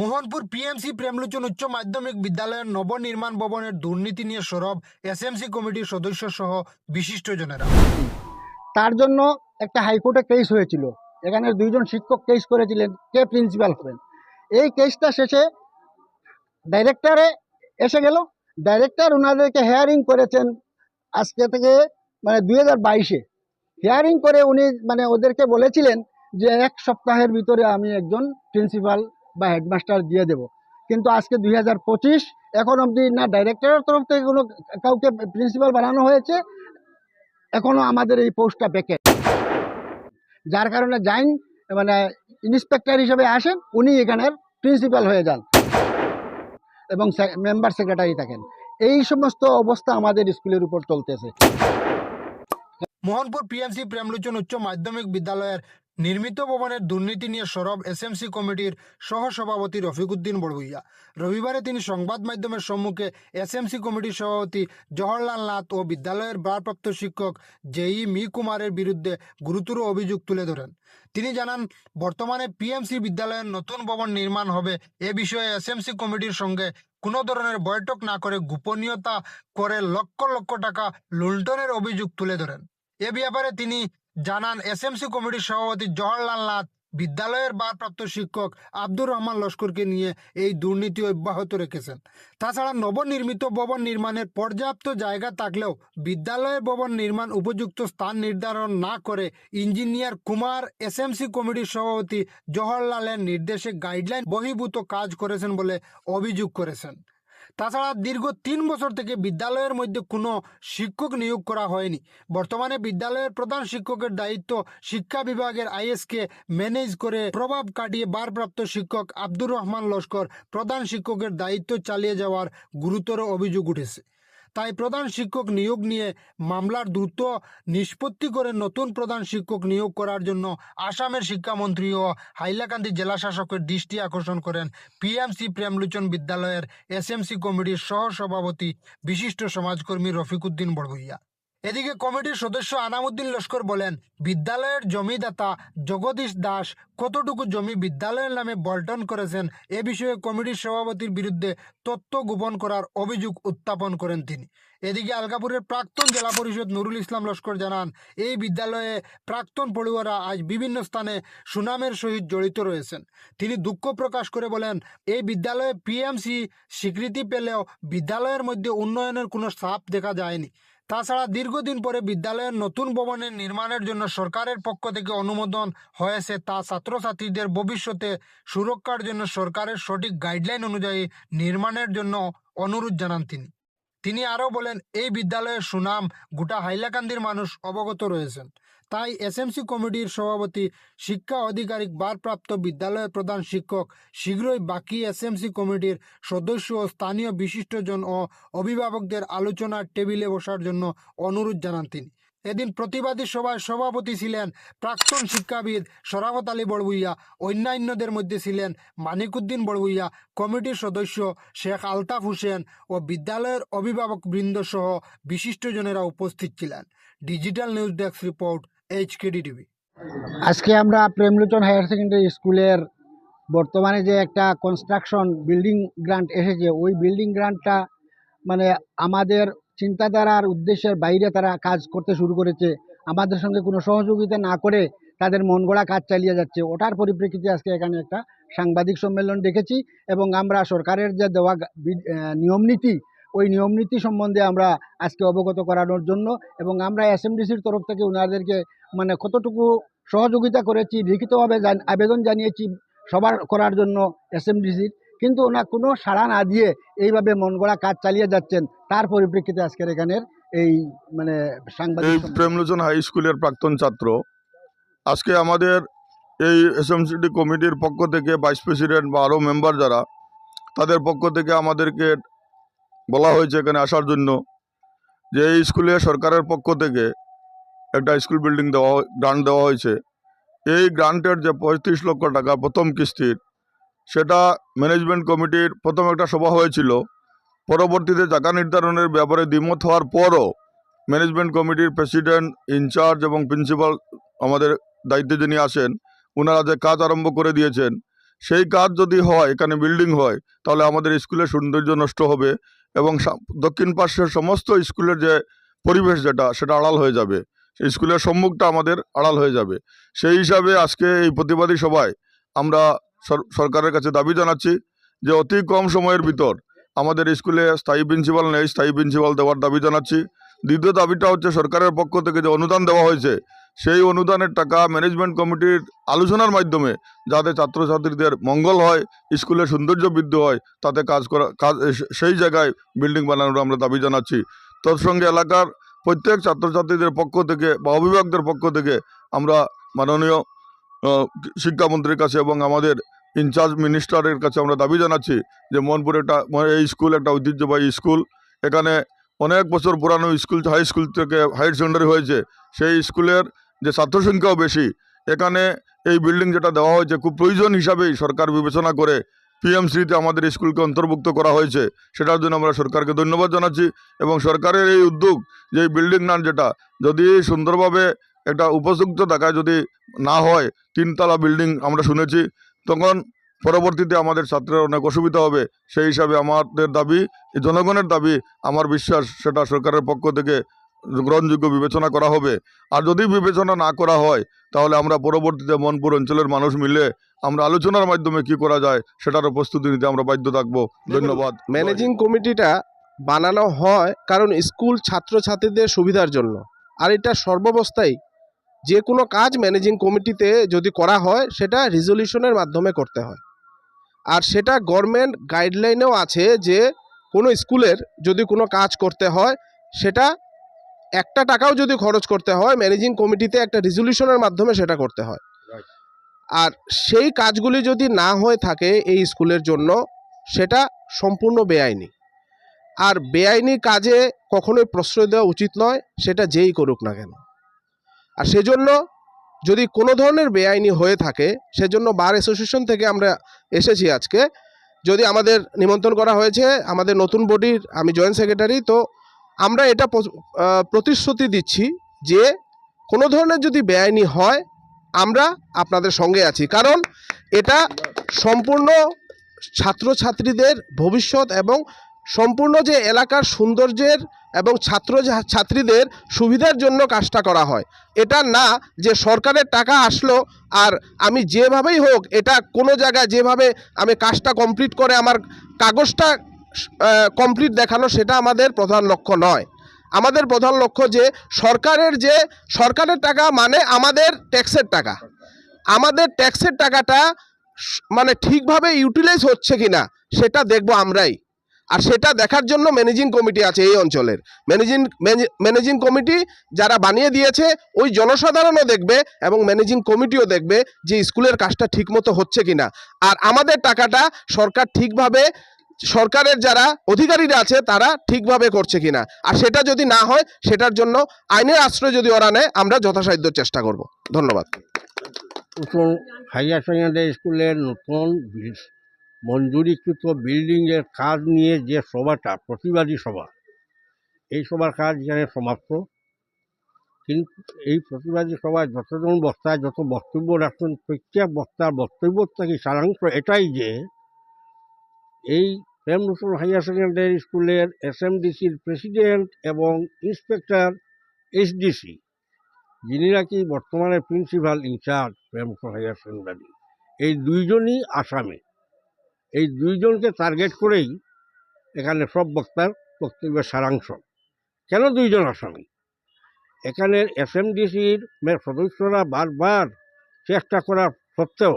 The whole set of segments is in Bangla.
মোহনপুর পিএমসি প্রেমলোচন উচ্চ মাধ্যমিক বিদ্যালয়ের নবনির্মাণ ভবনের দুর্নীতি নিয়ে সরব এসএমসি কমিটির সদস্য সহ বিশিষ্টজনেরা। তার জন্য একটা হাইকোর্টে কেস হয়েছিল। এখানে দুইজন শিক্ষক কেস করেছিলেন। কে প্রিন্সিপাল হবেন? এই কেসটা শেষে ডাইরেক্টরে এসে গেল। ডাইরেক্টর ওনাদেরকে হেয়ারিং করেছেন আজকে থেকে মানে দুই হাজার বাইশে। হেয়ারিং করে উনি মানে ওদেরকে বলেছিলেন যে এক সপ্তাহের ভিতরে আমি একজন প্রিন্সিপাল বা হেডমাস্টার দিয়ে দেব। কিন্তু আজকে দুই হাজার পঁচিশ, এখন অবধি না ডাইরেক্টরের তরফ থেকে কোনো কাউকে প্রিন্সিপাল বানানো হয়েছে, এখনও আমাদের এই পোস্টটা প্যাকেট যার কারণে যাইন মানে ইন্সপেক্টর হিসেবে আসেন, উনি এখানের প্রিন্সিপাল হয়ে যান এবং মেম্বার সেক্রেটারি থাকেন। এই সমস্ত অবস্থা আমাদের স্কুলের উপর চলতেছে। মোহনপুর পিএমসি প্রেমলোচন উচ্চ মাধ্যমিক বিদ্যালয়ের নির্মিত ভবনের দুর্নীতি নিয়ে সরব এসএমসি কমিটির সহ সভাপতি রফিকুদ্দিন বড়ভুইয়া রবিবারে তিনি সংবাদ মাধ্যমের সম্মুখে এসএমসি কমিটির সভাপতি জওহরলাল নাথ ও বিদ্যালয়ের ভারপ্রাপ্ত শিক্ষক জেই মি কুমারের বিরুদ্ধে গুরুতর অভিযোগ তুলে ধরেন। তিনি জানান, বর্তমানে পিএমসি বিদ্যালয়ের নতুন ভবন নির্মাণ হবে এ বিষয়ে এসএমসি কমিটির সঙ্গে কোনো ধরনের বৈঠক না করে গোপনীয়তা করে লক্ষ লক্ষ টাকা লুণ্ঠনের অভিযোগ তুলে ধরেন। এ ব্যাপারে তিনি জানান এসএমসি কমিটির সভাপতি জওহরলাল নাথ। বিদ্যালয়ের ভারপ্রাপ্ত শিক্ষক আব্দুর রহমান লস্করকে নিয়ে এই দুর্নীতি অব্যাহত রেখেছেন। তাছাড়া নবনির্মিত ভবন নির্মাণের পর্যাপ্ত জায়গা থাকলেও বিদ্যালয়ের ভবন নির্মাণ উপযুক্ত স্থান নির্ধারণ না করে ইঞ্জিনিয়ার কুমার এসএমসি কমিটির সভাপতি জওহরলালের নির্দেশে গাইডলাইন বহির্ভূত কাজ করেছেন বলে অভিযোগ করেছেন। তাছাড়া দীর্ঘ তিন বছর থেকে বিদ্যালয়ের মধ্যে কোনো শিক্ষক নিয়োগ করা হয়নি। বর্তমানে বিদ্যালয়ের প্রধান শিক্ষকের দায়িত্ব শিক্ষা বিভাগের আইএসকে ম্যানেজ করে প্রভাব কাটিয়ে বারপ্রাপ্ত শিক্ষক আব্দুর রহমান লস্কর প্রধান শিক্ষকের দায়িত্ব চালিয়ে যাওয়ার গুরুতর অভিযোগ উঠেছে। তাই প্রধান শিক্ষক নিয়োগ নিয়ে মামলার দ্রুত নিষ্পত্তি করে নতুন প্রধান শিক্ষক নিয়োগ করার জন্য আসামের শিক্ষামন্ত্রী ও হাইলাকান্দি জেলা শাসকের দৃষ্টি আকর্ষণ করেন। পিএমসি প্রেমলোচন বিদ্যালয়ের এসএমসি কমিটির সহ সভাপতি বিশিষ্ট সমাজকর্মী রফিকুদ্দিন বড়ভুইয়া এদিকে কমিটির সদস্য আনামুদ্দিন লস্কর বলেন, বিদ্যালয়ের জমিদাতা জগদীশ দাস কতটুকু জমি বিদ্যালয়ের নামে বল্টন করেছেন এ বিষয়ে কমিটির সভাপতির বিরুদ্ধে তথ্য গোপন করার অভিযোগ উত্থাপন করেন তিনি। এদিকে আলগাপুরের প্রাক্তন জেলা পরিষদ নুরুল ইসলাম লস্কর জানান, এই বিদ্যালয়ে প্রাক্তন পড়ুয়ারা আজ বিভিন্ন স্থানে সুনামের সহিত জড়িত রয়েছেন। তিনি দুঃখ প্রকাশ করে বলেন, এই বিদ্যালয়ে পিএমসি স্বীকৃতি পেলেও বিদ্যালয়ের মধ্যে উন্নয়নের কোনো ছাপ দেখা যায়নি। তাছাড়া দীর্ঘদিন পরে বিদ্যালয়ের নতুন ভবনের নির্মাণের জন্য সরকারের পক্ষ থেকে অনুমোদন হয়েছে। তা ছাত্রছাত্রীদের ভবিষ্যতে সুরক্ষার জন্য সরকারের সঠিক গাইডলাইন অনুযায়ী নির্মাণের জন্য অনুরোধ জানান তিনি। তিনি আরও বলেন, এই বিদ্যালয়ের সুনাম গোটা হাইলাকান্দির মানুষ অবগত রয়েছেন। তাই এসএমসি কমিটির সভাপতি, শিক্ষা আধিকারিক বারপ্রাপ্ত বিদ্যালয়ের প্রধান শিক্ষক, শীঘ্রই বাকি এসএমসি কমিটির সদস্য ও স্থানীয় বিশিষ্টজন ও অভিভাবকদের আলোচনার টেবিলে বসার জন্য অনুরোধ জানান তিনি। এদিন প্রতিবাদী সভায় সভাপতি ছিলেন প্রাক্তন শিক্ষাবিদ শরাফত আলী বড়বুইয়া অন্যান্যদের মধ্যে ছিলেন মানিকুদ্দিন বড়বুইয়া কমিটির সদস্য শেখ আলতাফ হোসেন ও বিদ্যালয়ের অভিভাবক বৃন্দ সহ বিশিষ্টজনেরা উপস্থিত ছিলেন। Digital news desk report HKD TV আজকে আমরা প্রেমলোচন হায়ার সেকেন্ডারি স্কুলের বর্তমানে যে একটা কনস্ট্রাকশন বিল্ডিং গ্রান্ট এসেছে, ওই বিল্ডিং গ্রান্টটা মানে আমাদের চিন্তাধারার উদ্দেশ্যের বাইরে তারা কাজ করতে শুরু করেছে। আমাদের সঙ্গে কোনো সহযোগিতা না করে তাদের মন গড়া কাজ চালিয়ে যাচ্ছে। ওটার পরিপ্রেক্ষিতে আজকে এখানে একটা সাংবাদিক সম্মেলন ডেকেছি এবং আমরা সরকারের যে দেওয়া নিয়মনীতি, ওই নিয়মনীতি সম্বন্ধে আমরা আজকে অবগত করানোর জন্য এবং আমরা এসএমডিসির তরফ থেকে ওনাদেরকে মানে কতটুকু সহযোগিতা করেছি, লিখিতভাবে আবেদন জানিয়েছি সবার করার জন্য এসএমডিসির। কিন্তু ওনা কোনো সাড়া না দিয়ে এইভাবে মন গড়া কাজ চালিয়ে যাচ্ছেন। তার পরিপ্রেক্ষিতে আজকের এখানের এই মানে সাংবাদিক প্রেমলোচন হাই স্কুলের প্রাক্তন ছাত্র আজকে আমাদের এই এসএমসিটি কমিটির পক্ষ থেকে ভাইস প্রেসিডেন্ট বা আরও মেম্বার যারা তাদের পক্ষ থেকে আমাদেরকে বলা হয়েছে এখানে আসার জন্য যে এই স্কুলে সরকারের পক্ষ থেকে একটা স্কুল বিল্ডিং দেওয়া গ্রান্ট দেওয়া হয়েছে। এই গ্রান্টের যে পঁয়ত্রিশ লক্ষ টাকা প্রথম কিস্তির সেটা ম্যানেজমেন্ট কমিটির প্রথম একটা সভা হয়েছিল। পরবর্তীতে জায়গা নির্ধারণের ব্যাপারে দ্বিমত হওয়ার পরও ম্যানেজমেন্ট কমিটির প্রেসিডেন্ট ইনচার্জ এবং প্রিন্সিপাল আমাদের দায়িত্বে যিনি আসেন ওনারা যে কাজ আরম্ভ করে দিয়েছেন, সেই কাজ যদি হয়, এখানে বিল্ডিং হয়, তাহলে আমাদের স্কুলের সৌন্দর্য নষ্ট হবে এবং দক্ষিণ পার্শ্বের সমস্ত স্কুলের যে পরিবেশ যেটা, সেটা আড়াল হয়ে যাবে। স্কুলের সম্মুখটা আমাদের আড়াল হয়ে যাবে। সেই হিসাবে আজকে এই প্রতিবাদী সভায় আমরা সরকারের কাছে দাবি জানাচ্ছি যে অতি কম সময়ের ভিতর আমাদের স্কুলে স্থায়ী প্রিন্সিপাল নেই, স্থায়ী প্রিন্সিপাল দেওয়ার দাবি জানাচ্ছি। দ্বিতীয় দাবিটা হচ্ছে সরকারের পক্ষ থেকে যে অনুদান দেওয়া হয়েছে, সেই অনুদানের টাকা ম্যানেজমেন্ট কমিটির আলোচনার মাধ্যমে যাতে ছাত্রছাত্রীদের মঙ্গল হয়, স্কুলের সৌন্দর্য বৃদ্ধি হয়, তাতে কাজ করা কাজ সেই জায়গায় বিল্ডিং বানানোর আমরা দাবি জানাচ্ছি। তোর সঙ্গে এলাকার প্রত্যেক ছাত্রছাত্রীদের পক্ষ থেকে বা অভিভাবকদের পক্ষ থেকে আমরা মাননীয় শিক্ষামন্ত্রীর কাছে এবং আমাদের ইনচার্জ মিনিস্টারের কাছে আমরা দাবি জানাচ্ছি যে মনপুর একটা এই স্কুল একটা ঐতিহ্যবাহী স্কুল। এখানে অনেক বছর পুরানো স্কুল হাই স্কুল থেকে হায়ার সেকেন্ডারি হয়েছে, সেই স্কুলের যে ছাত্র সংখ্যাও বেশি। এখানে এই বিল্ডিং যেটা দেওয়া হয়েছে খুব প্রয়োজন হিসাবেই সরকার বিবেচনা করে পিএমসিতে আমাদের স্কুলকে অন্তর্ভুক্ত করা হয়েছে। সেটার জন্য আমরা সরকারকে ধন্যবাদ জানাচ্ছি এবং সরকারের এই উদ্যোগ যে বিল্ডিং নান যেটা, যদি সুন্দরভাবে একটা উপযুক্ত জায়গায় যদি না হয় তিনতলা বিল্ডিং আমরা শুনেছি তখন পরবর্তীতে আমাদের ছাত্রের অনেক অসুবিধা হবে। সেই হিসাবে আমাদের দাবি জনগণের দাবি আমার বিশ্বাস সেটা সরকারের পক্ষ থেকে গ্রহণযোগ্য বিবেচনা করা হবে। আর যদি বিবেচনা না করা হয় তাহলে আমরা পরবর্তীতে মনপুর অঞ্চলের মানুষ মিলে আমরা আলোচনার মাধ্যমে কি করা যায় সেটারও প্রস্তুতি নিতে আমরা বাধ্য থাকব। ধন্যবাদ। ম্যানেজিং কমিটিটা বানানো হয় কারণ স্কুল ছাত্রছাত্রীদের সুবিধার জন্য। আর এটা সর্বাবস্থায় যে কোনো কাজ ম্যানেজিং কমিটিতে যদি করা হয় সেটা রিজলিউশনের মাধ্যমে করতে হয়। আর সেটা গভর্নমেন্ট গাইডলাইনেও আছে যে কোনো স্কুলের যদি কোনো কাজ করতে হয় সেটা একটা টাকাও যদি খরচ করতে হয় ম্যানেজিং কমিটিতে একটা রিজলিউশনের মাধ্যমে সেটা করতে হয়। আর সেই কাজগুলি যদি না হয়ে থাকে এই স্কুলের জন্য সেটা সম্পূর্ণ বেআইনি। আর বেআইনি কাজে কখনোই প্রশ্রয় দেওয়া উচিত নয় সেটা যেই করুক না কেন। আর সেজন্য যদি কোনো ধরনের বেআইনি হয়ে থাকে, সেজন্য বার অ্যাসোসিয়েশন থেকে আমরা এসেছি আজকে। যদি আমাদের নিমন্ত্রণ করা হয়েছে, আমাদের নতুন বডির, আমি জয়েন্ট সেক্রেটারি, তো আমরা এটা প্রতিশ্রুতি দিচ্ছি যে কোনো ধরনের যদি বেআইনি হয়, আমরা আপনাদের সঙ্গে আছি। কারণ এটা সম্পূর্ণ ছাত্রছাত্রীদের ভবিষ্যৎ এবং সম্পূর্ণ যে এলাকার সৌন্দর্যের এবং ছাত্র ছাত্রীদের সুবিধার জন্য কাজটা করা হয়। এটা না যে সরকারের টাকা আসলো আর আমি যেভাবেই হোক এটা কোনো জায়গায় যেভাবে আমি কাজটা কমপ্লিট করে আমার কাগজটা কমপ্লিট দেখানো সেটা আমাদের প্রধান লক্ষ্য নয়। আমাদের প্রধান লক্ষ্য যে সরকারের যে সরকারের টাকা মানে আমাদের ট্যাক্সের টাকা। আমাদের ট্যাক্সের টাকাটা মানে ঠিকভাবে ইউটিলাইজ হচ্ছে কি না সেটা দেখব আমরাই। আর সেটা দেখার জন্য ম্যানেজিং কমিটি আছে এই অঞ্চলের। ম্যানেজিং ম্যানেজিং কমিটি যারা বানিয়ে দিয়েছে, ওই জনসাধারণও দেখবে এবং ম্যানেজিং কমিটিও দেখবে যে স্কুলের কাজটা ঠিকমতো হচ্ছে কিনা। আর আমাদের টাকাটা সরকার ঠিকভাবে, সরকারের যারা অধিকারীরা আছে, তারা ঠিকভাবে করছে কিনা। আর সেটা যদি না হয়, সেটার জন্য আইনের আশ্রয় যদি ওরা নেয়, আমরা যথাসাধ্য চেষ্টা করব। ধন্যবাদ। হাইয়ার সেকেন্ডারি স্কুলের নতুন মঞ্জুরিকৃত বিল্ডিংয়ের কাজ নিয়ে যে সভাটা, প্রতিবাদী সভা, এই সভার কাজ এখানে সমাপ্ত। কিন্তু এই প্রতিবাদী সভায় যতজন বক্তা, যত বক্তব্য রাখছেন, প্রত্যেক বক্তার বক্তব্য থেকে সারাংশ এটাই যে, এই প্রেম নতুন হাইয়ার সেকেন্ডারি স্কুলের এসএমডিসির প্রেসিডেন্ট এবং ইন্সপেক্টর এইচডিসি যিনি নাকি বর্তমানে principal incharge Prempur higher secondary, এই দুইজনই আসামি। এই দুইজনকে টার্গেট করেই এখানে সব বক্তার বক্তব্যের সারাংশ। কেন দুইজন আসামি এখানের এসএমডিসির সদস্যরা বারবার চেষ্টা করার সত্ত্বেও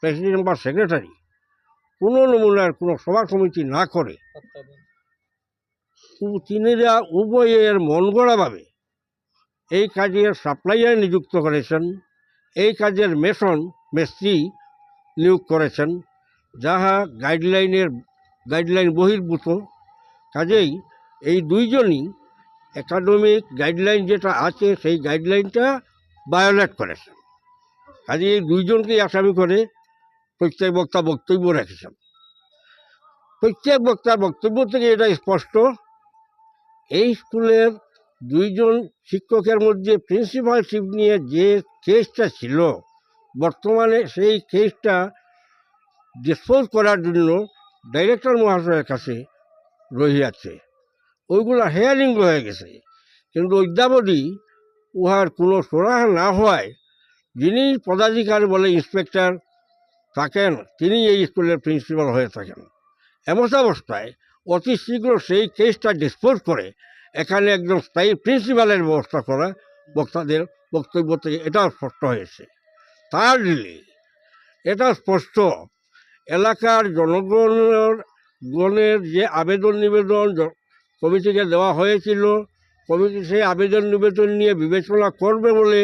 প্রেসিডেন্ট বা সেক্রেটারি কোনো নমুনার কোনো সভা কমিটি না করে তিনিরা উভয়ের মন গড়াভাবে এই কাজের সাপ্লাইয়ার নিযুক্ত করেছেন, এই কাজের মেশন, মিস্ত্রি নিয়োগ করেছেন। যাহা গাইডলাইনের গাইডলাইন বহির্ভূত, কাজেই এই দুইজনই একাডেমিক গাইডলাইন যেটা আছে, সেই গাইডলাইনটা ভায়োলেট করেছেন। কাজে এই দুইজনকেই আসামি করে প্রত্যেক বক্তা বক্তব্য রেখেছেন। প্রত্যেক বক্তার বক্তব্য থেকে এটা স্পষ্ট, এই স্কুলের দুইজন শিক্ষকের মধ্যে প্রিন্সিপালশিপ নিয়ে যে কেসটা ছিল, বর্তমানে সেই কেসটা ডিসপোজ করার জন্য ডাইরেক্টর মহাশয়ের কাছে রহিয়াছে। ওইগুলো হেয়ারিং হয়ে গেছে। কিন্তু অদ্যাবধি উহার কোনো সুরাহা না হওয়ায় যিনি পদাধিকারী বলে ইন্সপেক্টর থাকেন, তিনি এই স্কুলের প্রিন্সিপাল হয়ে থাকেন। এমত অবস্থায় অতি শীঘ্র সেই কেসটা ডিসপোজ করে এখানে একজন স্থায়ী প্রিন্সিপালের ব্যবস্থা করা বক্তাদের বক্তব্য থেকে এটাও স্পষ্ট হয়েছে। তার এটা স্পষ্ট এলাকার জনগণের গণের যে আবেদন নিবেদন কমিটিকে দেওয়া হয়েছিল, কমিটি সেই আবেদন নিবেদন নিয়ে বিবেচনা করবে বলে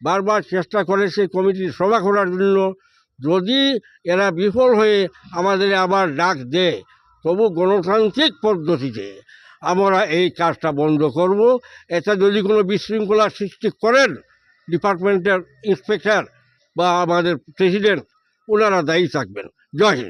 বারবার চেষ্টা করে সেই কমিটির সভা করার জন্য। যদি এরা বিফল হয়ে আমাদের আবার ডাক দেয়, তবু গণতান্ত্রিক পদ্ধতিতে আমরা এই কাজটা বন্ধ করব। এটা যদি কোনো বিশৃঙ্খলা সৃষ্টি করেন ডিপার্টমেন্টের ইন্সপেক্টর বা আমাদের প্রেসিডেন্ট ওনারা দায়ী থাকবেন। জয়